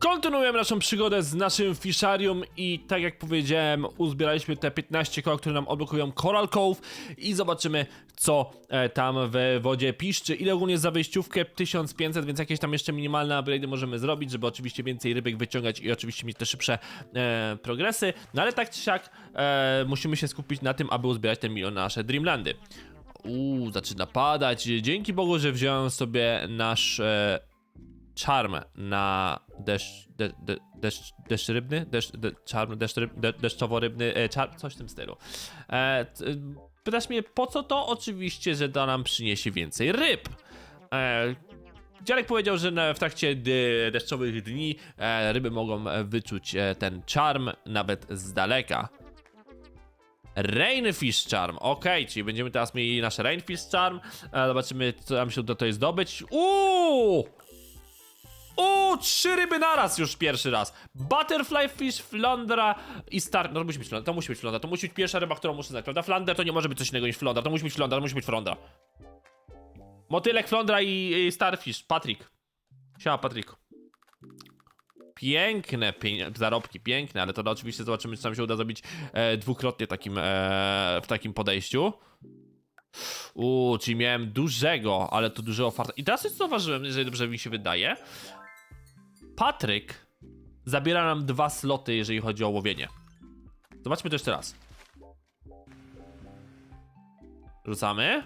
Kontynuujemy naszą przygodę z naszym fiszarium i tak jak powiedziałem, uzbieraliśmy te 15 koła, które nam odblokują Coral Cove i zobaczymy co e, tam w wodzie piszczy. Ile ogólnie za wejściówkę? 1500, więc jakieś tam jeszcze minimalne upgrade'y możemy zrobić, żeby oczywiście więcej rybek wyciągać i oczywiście mieć te szybsze e, progresy. No ale tak czy siak e, musimy się skupić na tym, aby uzbierać ten milion na nasze Dreamlandy. Uuu, zaczyna padać. Dzięki Bogu, że wziąłem sobie nasz e, charm na deszcz, de, de, deszcz, deszcz rybny? Deszcz, de, charm, deszcz ryb, de, deszczowo-rybny, e, charm, coś w tym stylu. E, t, pytasz mnie, po co to? Oczywiście, że to nam przyniesie więcej ryb. E, Dziadek powiedział, że w trakcie de, deszczowych dni e, ryby mogą e, wyczuć e, ten charm nawet z daleka. Rainfish Charm, okej, czyli będziemy teraz mieli nasz Rainfish Charm. E, zobaczymy, co nam się uda tutaj zdobyć. Uuu! Uuu, trzy ryby naraz już pierwszy raz. Butterfly Fish, Flondra i Star... No to musi być Flondra, to musi być Flondra, to musi być pierwsza ryba, którą muszę znać, prawda? Flander to nie może być coś innego niż Flondra, to musi być Flondra, to musi być Flondra. Motylek, Flondra i, i Starfish, Patrick. Siema, Patrick. Piękne zarobki, piękne, ale to oczywiście zobaczymy, czy nam się uda zrobić e, dwukrotnie takim, e, w takim podejściu. Uuu, czyli miałem dużego, ale to dużego farta. I teraz coś zauważyłem, jeżeli dobrze mi się wydaje. Patryk zabiera nam dwa sloty, jeżeli chodzi o łowienie. Zobaczmy to jeszcze raz. Rzucamy.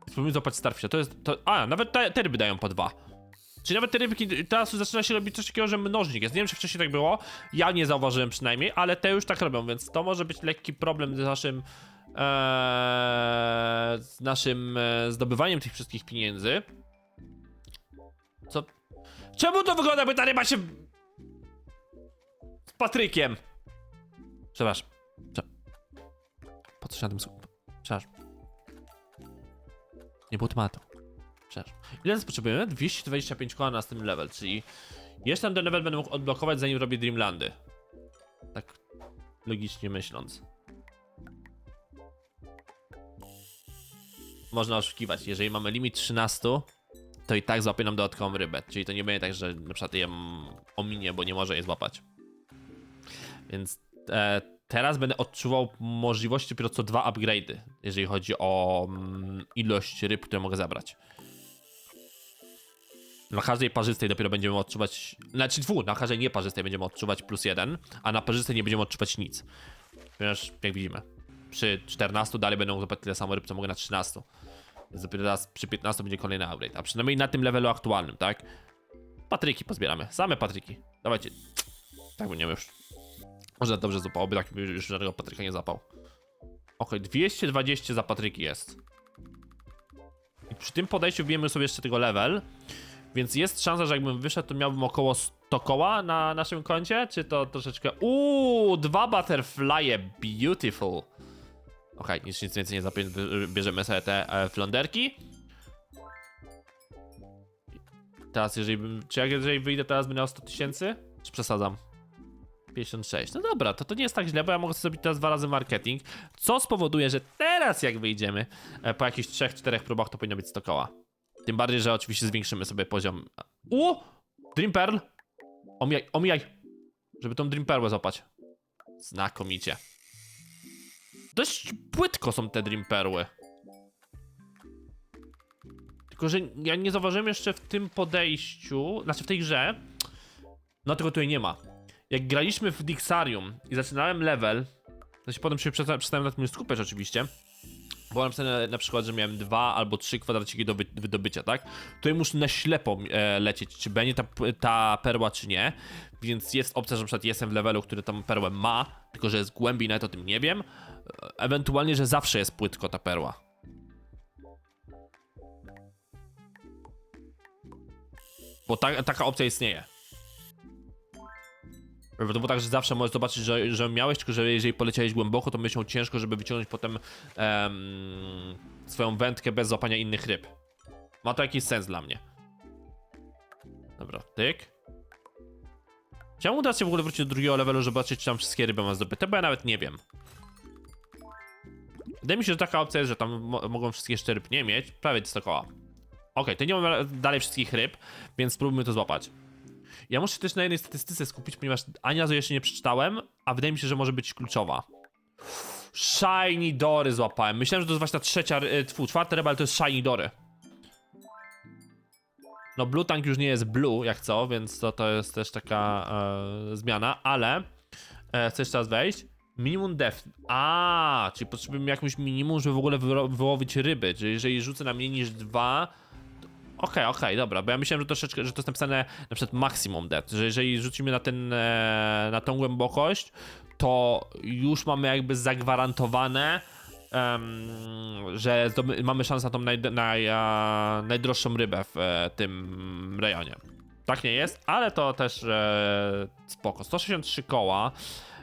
Spróbujmy złapać starfisha. To jest. To, a, nawet te, te ryby dają po dwa. Czyli nawet te rybki, teraz zaczyna się robić coś takiego, że mnożnik jest. Nie wiem, czy wcześniej tak było. Ja nie zauważyłem przynajmniej, ale te już tak robią, więc to może być lekki problem z naszym. Eee, z naszym e, zdobywaniem tych wszystkich pieniędzy. Co? Czemu to wygląda, jakby ta ryba się. z Patrykiem? Przepraszam. Co się na tym skup... Przepraszam. Nie było tematu. Przepraszam. Ile teraz potrzebujemy? 225 koła na następny level, czyli jeszcze ten level będę mógł odblokować zanim robię Dreamlandy. Tak logicznie myśląc. Można oszukiwać, jeżeli mamy limit 13, to i tak złapie nam dodatkową rybę, czyli to nie będzie tak, że na przykład ją ominie, bo nie może jej złapać. Więc e, teraz będę odczuwał możliwości dopiero co dwa upgrade'y, jeżeli chodzi o mm, ilość ryb, które mogę zabrać. Na każdej parzystej dopiero będziemy odczuwać. Znaczy dwu, na każdej nieparzystej będziemy odczuwać plus jeden, a na parzystej nie będziemy odczuwać nic. Ponieważ, jak widzimy, przy 14 dalej będą złapać tyle samo ryb, co mogę na 13. Dopiero teraz przy 15 będzie kolejny upgrade. A przynajmniej na tym levelu aktualnym, tak? Patryki pozbieramy. Same patryki. Dawajcie. Tak będziemy już. Może dobrze tak by już żadnego patryka nie zapał. Okej, 220 za patryki jest. I przy tym podejściu wiemy sobie jeszcze tego level. Więc jest szansa, że jakbym wyszedł, to miałbym około 100 koła na naszym koncie? Czy to troszeczkę... Uuu, dwa butterfly'e, beautiful. Okej, nic, nic więcej nie zapię, bierzemy sobie te e, flonderki. Teraz jeżeli bym... Czy jak jeżeli wyjdę teraz będę miał 100 tysięcy? Czy przesadzam? 56. No dobra, to to nie jest tak źle, bo ja mogę sobie zrobić teraz dwa razy marketing, co spowoduje, że teraz jak wyjdziemy e, po jakichś 3-4 próbach, to powinno być 100 koła. Tym bardziej, że oczywiście zwiększymy sobie poziom. U! Dream Pearl! Omijaj, omijaj! Żeby tą Dream Pearlę złapać. Znakomicie. Dość płytko są te Dream Perły. Tylko, że ja nie zauważyłem jeszcze w tym podejściu, znaczy w tej grze, no tego tutaj nie ma. Jak graliśmy w Dixarium i zaczynałem level, się potem się przesta- przestałem na tym skupiać oczywiście, było napisane na przykład, że miałem dwa albo trzy kwadraciki do wy wydobycia, tak? Tutaj muszę na ślepo e, lecieć, czy będzie ta, ta perła, czy nie. Więc jest opcja, że na przykład jestem w levelu, który tą perłę ma, tylko że jest głębiej, nawet o tym nie wiem. E, Ewentualnie, że zawsze jest płytko ta perła. Bo ta, taka opcja istnieje. To było tak, że zawsze możesz zobaczyć, że, że miałeś, tylko że jeżeli poleciałeś głęboko, to będzie ciężko, żeby wyciągnąć potem em, swoją wędkę bez złapania innych ryb. Ma to jakiś sens dla mnie. Dobra, tyk. Chciałbym udać się w ogóle wrócić do drugiego levelu, żeby zobaczyć, czy tam wszystkie ryby mam zdobyte, bo ja nawet nie wiem. Wydaje mi się, że taka opcja jest, że tam mo mogą wszystkie jeszcze ryb nie mieć. Prawie 100 koła. Okej, to nie mamy dalej wszystkich ryb, więc spróbujmy to złapać. Ja muszę też na jednej statystyce skupić, ponieważ ani razu jeszcze nie przeczytałem, a wydaje mi się, że może być kluczowa. Shiny Dory złapałem. Myślałem, że to jest właśnie ta trzecia, ry- tfu, czwarta ryba, ale to jest Shiny Dory. No Blue Tank już nie jest Blue, jak co, więc to, to jest też taka e, zmiana, ale e, chcesz teraz wejść? Minimum def. A, czyli potrzebujemy jakąś minimum, żeby w ogóle wyłowić ryby. Czyli jeżeli rzucę na mniej niż dwa. Okej, okej, dobra, bo ja myślałem, że troszeczkę, że to jest napisane na przykład maximum depth, że jeżeli rzucimy na ten, e, na tą głębokość, to już mamy jakby zagwarantowane, em, że mamy szansę na tą naj, naj, a, najdroższą rybę w e, tym rejonie. Tak nie jest, ale to też e, spoko. 163 koła.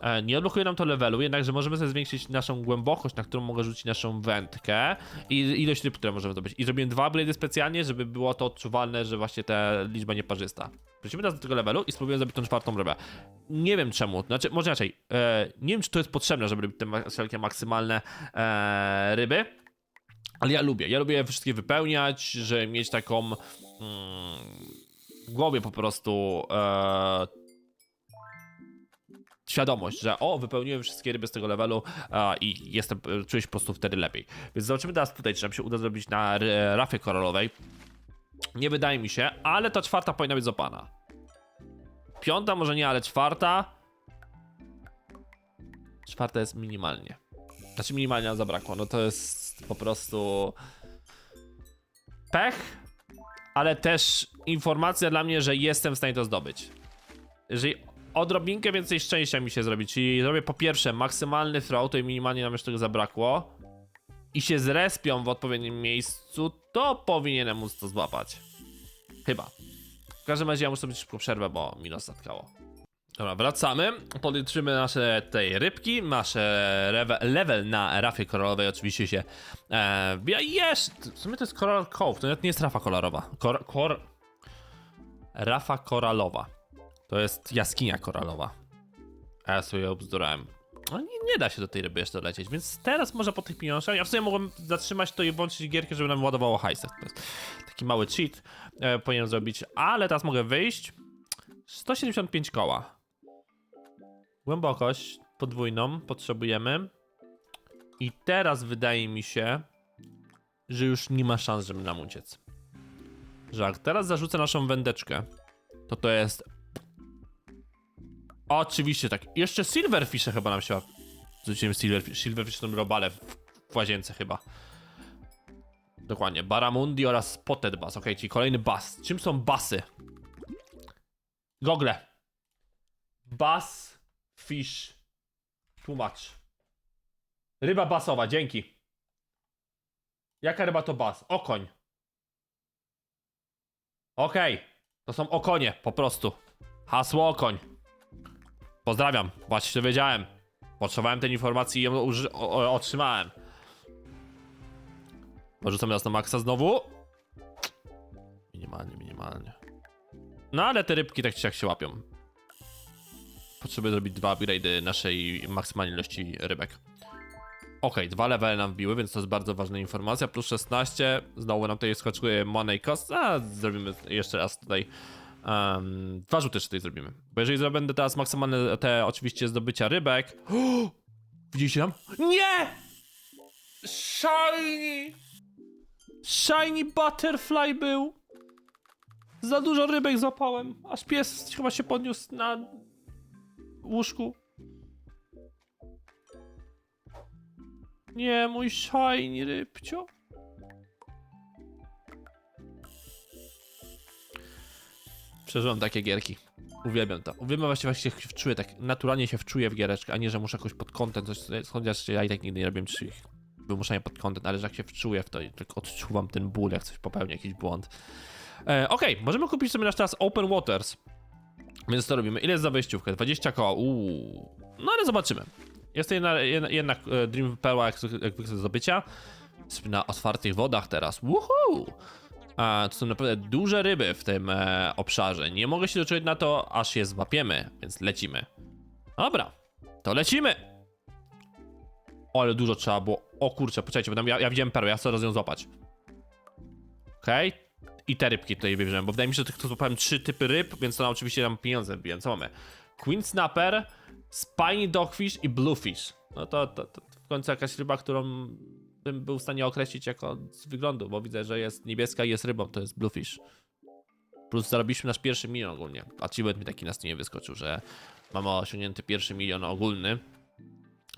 E, nie odblokuje nam to levelu, jednakże możemy sobie zwiększyć naszą głębokość, na którą mogę rzucić naszą wędkę i ilość ryb, które możemy zdobyć. I zrobiłem dwa upgrade'y specjalnie, żeby było to odczuwalne, że właśnie ta liczba nieparzysta. Wrócimy teraz do tego levelu i spróbujemy zrobić tą czwartą rybę. Nie wiem czemu, znaczy, może inaczej, e, nie wiem czy to jest potrzebne, żeby robić te wszelkie maksymalne e, ryby, ale ja lubię, ja lubię wszystkie wypełniać, że mieć taką mm, w głowie po prostu e, świadomość, że o, wypełniłem wszystkie ryby z tego levelu e, i jestem, czuję się po prostu wtedy lepiej. Więc zobaczymy teraz tutaj, czy nam się uda zrobić na rafie koralowej. Nie wydaje mi się, ale ta czwarta powinna być złapana. Piąta może nie, ale czwarta. Czwarta jest minimalnie. Znaczy minimalnie nam zabrakło, no to jest po prostu pech, ale też informacja dla mnie, że jestem w stanie to zdobyć. Jeżeli odrobinkę więcej szczęścia mi się zrobi, czyli zrobię po pierwsze maksymalny throw, to minimalnie nam jeszcze tego zabrakło i się zrespią w odpowiednim miejscu, to powinienem móc to złapać. Chyba. W każdym razie ja muszę zrobić szybką przerwę, bo mi zatkało. Dobra, wracamy. Policzymy nasze tej rybki, nasze level na rafie koralowej oczywiście się e, wbija. Jest! W sumie to jest Coral Cove, to nie jest rafa kolorowa. Kor, kor... Rafa koralowa. To jest jaskinia koralowa. A ja sobie obzdurałem. No nie, nie da się do tej ryby jeszcze dolecieć, więc teraz może po tych pieniążkach, ja w sumie mogłem zatrzymać to i włączyć gierkę, żeby nam ładowało hajsek. To jest taki mały cheat e, powinienem zrobić, ale teraz mogę wyjść. 175 koła. Głębokość podwójną potrzebujemy. I teraz wydaje mi się, że już nie ma szans, żeby nam uciec. Że jak teraz zarzucę naszą wędeczkę, to to jest... Oczywiście tak. Jeszcze Silverfishe chyba nam się... Rzuciłem Silverfish, Silverfish tą robale w, w łazience chyba. Dokładnie. Baramundi oraz Spotted Bass. Ok, czyli kolejny bass. Czym są basy? Gogle. Bass, fish, tłumacz. Ryba basowa, dzięki. Jaka ryba to bas? Okoń. Okej, to są okonie, po prostu. Hasło okoń. Pozdrawiam, właśnie wiedziałem. Potrzebowałem tej informacji i ją o- otrzymałem. Porzucam nas na maksa znowu. Minimalnie, minimalnie. No ale te rybki tak czy siak się łapią. Potrzebuję zrobić dwa upgrade'y naszej maksymalnej ilości rybek. Okej, dwa levele nam wbiły, więc to jest bardzo ważna informacja. Plus 16, znowu nam tutaj skoczyły money cost. A, zrobimy jeszcze raz tutaj. Um, dwa rzuty jeszcze tutaj zrobimy. Bo jeżeli zrobię teraz maksymalne te oczywiście zdobycia rybek. O! Widzieliście tam? Nie! Shiny! Shiny butterfly był! Za dużo rybek złapałem, aż pies chyba się podniósł na łóżku. Nie, mój shiny rybcio. Przeżyłem takie gierki. Uwielbiam to. Uwielbiam właśnie, właśnie się wczuję, tak naturalnie się wczuję w giereczkę, a nie, że muszę jakoś pod kątem coś, chociaż ja i tak nigdy nie robiłem czych wymuszania pod kątem, ale że jak się wczuję w to i tak odczuwam ten ból, jak coś popełnia, jakiś błąd. E, Okej, możemy kupić sobie nasz teraz Open Waters. Więc to robimy. Ile jest za wejściówkę? 20 koła. Uuu. No ale zobaczymy. Jest to jedna, jedna, jedna e, Dream Pearl jak, jak zdobycia. Jesteśmy na otwartych wodach teraz. Woohoo! To są naprawdę duże ryby w tym e, obszarze. Nie mogę się doczuć na to, aż je złapiemy, więc lecimy. Dobra, to lecimy! Ale dużo trzeba było. O kurczę, poczekajcie, bo tam ja, ja widziałem perłę, ja chcę ją złapać. Okej, I te rybki tutaj wybierzemy, bo wydaje mi się, że tylko złapałem trzy typy ryb, więc to oczywiście nam pieniądze wbiją. Co mamy? Queen Snapper, Spiny Dogfish i Bluefish. No to, to, to w końcu jakaś ryba, którą bym był w stanie określić jako z wyglądu, bo widzę, że jest niebieska i jest rybą, to jest Bluefish. Plus zarobiliśmy nasz pierwszy milion ogólnie. Achievement mi taki na nie wyskoczył, że mamy osiągnięty pierwszy milion ogólny.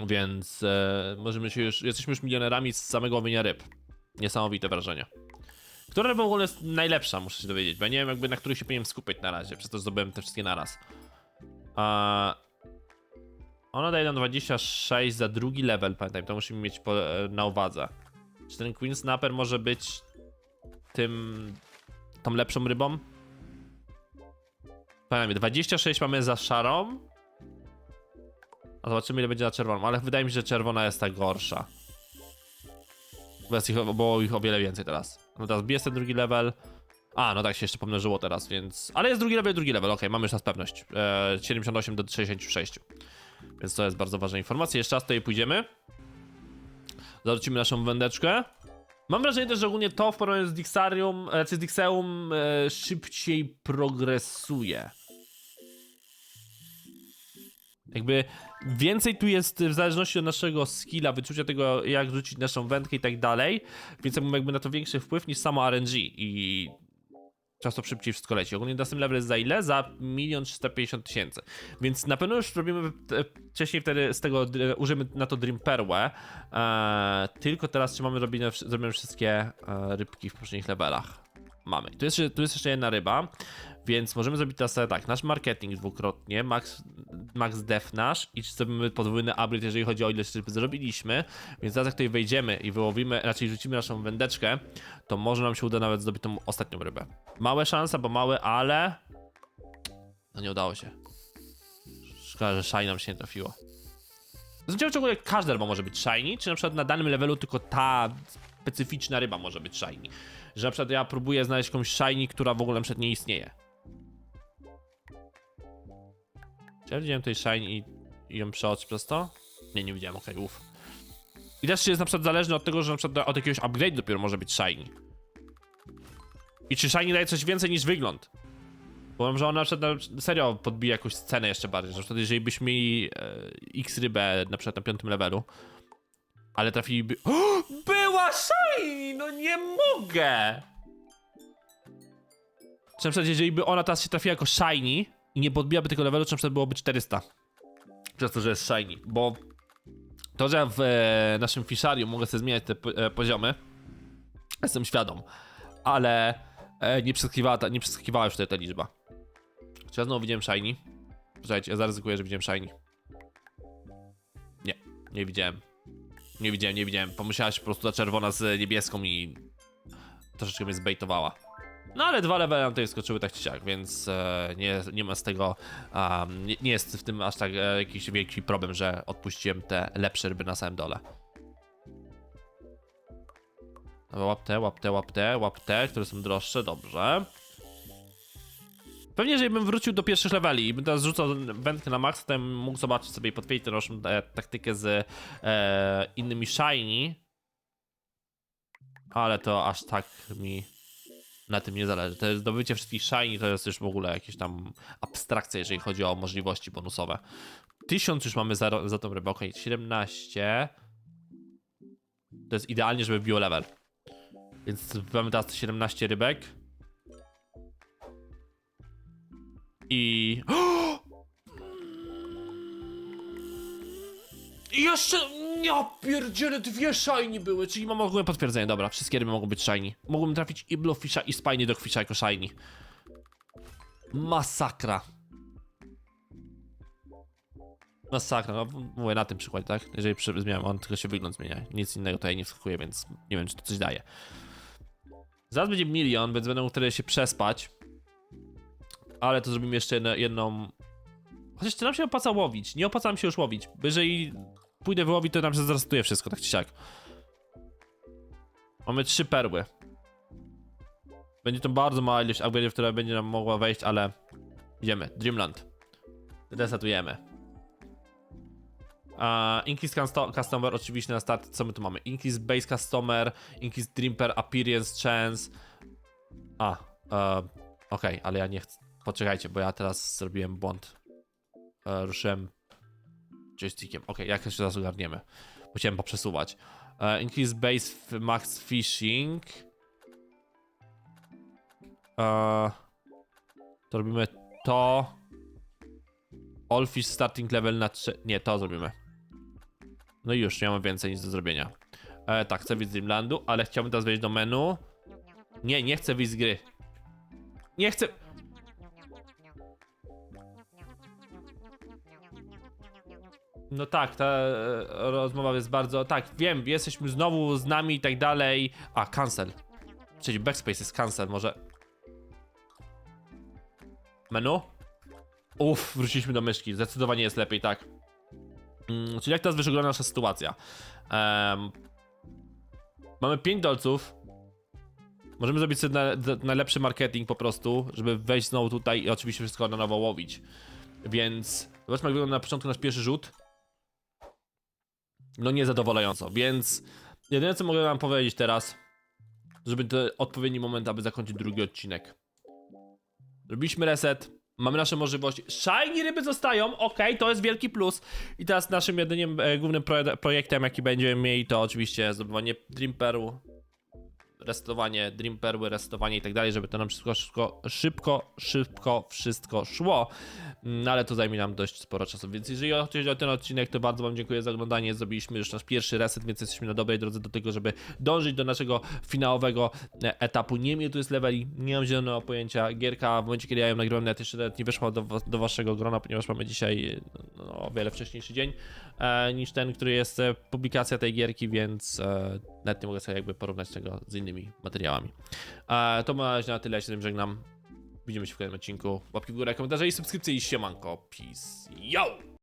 Więc e, możemy się już, jesteśmy już milionerami z samego łowienia ryb. Niesamowite wrażenie. Która ryba w ogóle jest najlepsza, muszę się dowiedzieć, bo ja nie wiem jakby na której się powinienem skupić na razie, przez to zdobyłem te wszystkie naraz. A... Ona daje nam 26 za drugi level, pamiętaj, to musimy mieć po, e, na uwadze. Czy ten Queen Snapper może być tym... tą lepszą rybą? Pamiętaj, 26 mamy za szarą. A zobaczymy ile będzie na czerwoną, ale wydaje mi się, że czerwona jest ta gorsza. Bo jest ich, było ich o wiele więcej teraz. No teraz jest ten drugi level. A, no tak się jeszcze pomnożyło teraz, więc... Ale jest drugi level, drugi level, okej, mamy już teraz pewność. E, 78 do 66. Więc to jest bardzo ważna informacja. Jeszcze raz tutaj pójdziemy. Zawrócimy naszą wędeczkę. Mam wrażenie też, że ogólnie to w porównaniu z Dixarium, e, czy z Dixeum e, szybciej progresuje. Jakby więcej tu jest w zależności od naszego skilla, wyczucia tego, jak rzucić naszą wędkę i tak dalej, więc ja mam jakby na to większy wpływ niż samo RNG i często szybciej wszystko leci. Ogólnie następny level jest za ile? Za 1 350 tysięcy. Więc na pewno już robimy e, wcześniej wtedy z tego, e, użyjemy na to Dream Perłę, e, tylko teraz czy mamy robione, zrobimy wszystkie e, rybki w poprzednich levelach. Mamy. Tu jest, tu jest jeszcze jedna ryba, więc możemy zrobić teraz tak, nasz marketing dwukrotnie, max, max def nasz i zrobimy podwójny upgrade, jeżeli chodzi o ilość ryb zrobiliśmy, więc teraz jak tutaj wejdziemy i wyłowimy, raczej rzucimy naszą wędeczkę, to może nam się uda nawet zdobyć tą ostatnią rybę. Małe szanse, bo małe, ale... No nie udało się. Szkoda, że shiny nam się nie trafiło. Się w ogóle, każda ryba może być shiny, czy na przykład na danym levelu tylko ta specyficzna ryba może być shiny. Że na przykład ja próbuję znaleźć jakąś shiny, która w ogóle na przykład nie istnieje. Czy ja widziałem tej shiny i, ją przeoczy przez to? Nie, nie widziałem, okej, uff. I też jest na przykład zależny od tego, że na przykład od jakiegoś upgrade dopiero może być shiny. I czy shiny daje coś więcej niż wygląd? Bo wiem, że ona na przykład na serio podbija jakąś scenę jeszcze bardziej, że wtedy jeżeli byśmy mieli e, x rybę na przykład na piątym levelu, ale trafiliby... O, shiny! No nie mogę! Czy na przykład jeżeli by ona teraz się trafiła jako shiny i nie podbijałaby tego levelu, czy na przykład byłoby 400. Przez to, że jest shiny, bo to, że w e, naszym fisharium mogę sobie zmieniać te e, poziomy, jestem świadom, ale e, nie przeskakiwała, ta, nie przeskakiwała już tutaj ta liczba. Czy ja znowu widziałem shiny? Słuchajcie, ja zaryzykuję, że widziałem shiny. Nie, nie widziałem. Nie widziałem, nie widziałem. Pomyślałaś po prostu ta czerwona z niebieską i troszeczkę mnie zbejtowała. No ale dwa levele nam tutaj skoczyły tak czy siak, więc e, nie, nie ma z tego, nie, nie jest w tym aż tak e, jakiś wielki problem, że odpuściłem te lepsze ryby na samym dole. Łap te, łap te, łap te, łap te, które są droższe, dobrze. Pewnie, jeżeli bym wrócił do pierwszych leveli i bym teraz rzucał wędkę na max, to bym mógł zobaczyć sobie i potwierdzić tę naszą e, taktykę z e, innymi shiny. Ale to aż tak mi na tym nie zależy. To zdobycie wszystkich shiny to jest już w ogóle jakieś tam abstrakcja, jeżeli chodzi o możliwości bonusowe. 1000 już mamy za, za tą rybę, okej, 17. To jest idealnie, żeby wbiło level. Więc mamy teraz 17 rybek. I... I jeszcze... Ja pierdzielę, dwie shiny były, czyli mam ogólne potwierdzenie, dobra, wszystkie ryby mogą być shiny. Mogłem trafić i Bluefisha i Spiny Dogfisha jako shiny. Masakra. Masakra, no mówię na tym przykładzie, tak? Jeżeli zmieniam, on tylko się wygląd zmienia, nic innego tutaj nie wskakuje, więc nie wiem, czy to coś daje. Zaraz będzie milion, więc będę mógł wtedy się przespać. Ale to zrobimy jeszcze jedno, jedną... Chociaż czy nam się opłaca łowić? Nie opłaca nam się już łowić, jeżeli pójdę wyłowić, to nam się zrastuje wszystko, tak czy siak. Mamy trzy perły. Będzie to bardzo mała ilość upgrade'ów, która będzie nam mogła wejść, ale... Idziemy, Dreamland. Resetujemy. Uh, Increase custo- Customer oczywiście na start, co my tu mamy? Increase Base Customer, Increase Dream Per Appearance Chance. A, e, okej, ale ja nie chcę. Poczekajcie, bo ja teraz zrobiłem błąd. E, ruszyłem joystickiem. Okej, jakoś zaraz ogarniemy. Musiałem poprzesuwać. E, increase base max fishing. E, to robimy to. All fish starting level na 3. Nie, to zrobimy. No i już, nie mamy więcej nic do zrobienia. E, tak, chcę wyjść z Dreamlandu, ale chciałbym teraz wejść do menu. Nie, nie chcę wyjść z gry. Nie chcę. No tak, ta e, rozmowa jest bardzo. Tak, wiem, jesteśmy znowu z nami i tak dalej. A, cancel. Czyli backspace jest cancel, może. Menu? Uff, wróciliśmy do myszki. Zdecydowanie jest lepiej, tak. Mm, czyli jak teraz wygląda nasza sytuacja? Em, mamy 5 dolców. Możemy zrobić sobie na, na, najlepszy marketing po prostu, żeby wejść znowu tutaj i oczywiście wszystko na nowo łowić. Więc zobaczmy jak wygląda na początku nasz pierwszy rzut. No niezadowalająco, więc jedyne co mogę wam powiedzieć teraz, żeby to odpowiedni moment, aby zakończyć drugi odcinek. Robiliśmy reset, mamy nasze możliwości. Shiny ryby zostają, ok, to jest wielki plus. I teraz naszym jedynym e, głównym proje- projektem, jaki będziemy mieli, to oczywiście zdobywanie Dream Pearl, resetowanie Dream Perły, resetowanie i tak dalej, żeby to nam wszystko szybko, szybko, szybko wszystko szło. No ale to zajmie nam dość sporo czasu, więc jeżeli chodzi o ten odcinek, to bardzo wam dziękuję za oglądanie. Zrobiliśmy już nasz pierwszy reset, więc jesteśmy na dobrej drodze do tego, żeby dążyć do naszego finałowego e, etapu. Nie wiem, ile tu jest leveli, nie mam zielonego pojęcia. Gierka w momencie, kiedy ja ją nagrałem, nawet jeszcze nawet nie weszła do, do waszego grona, ponieważ mamy dzisiaj no, o wiele wcześniejszy dzień e, niż ten, który jest e, publikacja tej gierki, więc e, nawet nie mogę sobie jakby porównać tego z innymi materiałami. E, to ma na tyle, ja się tym żegnam. Widzimy się w kolejnym odcinku. Łapki w górę, komentarze i subskrypcje i siemanko. Peace. Yo!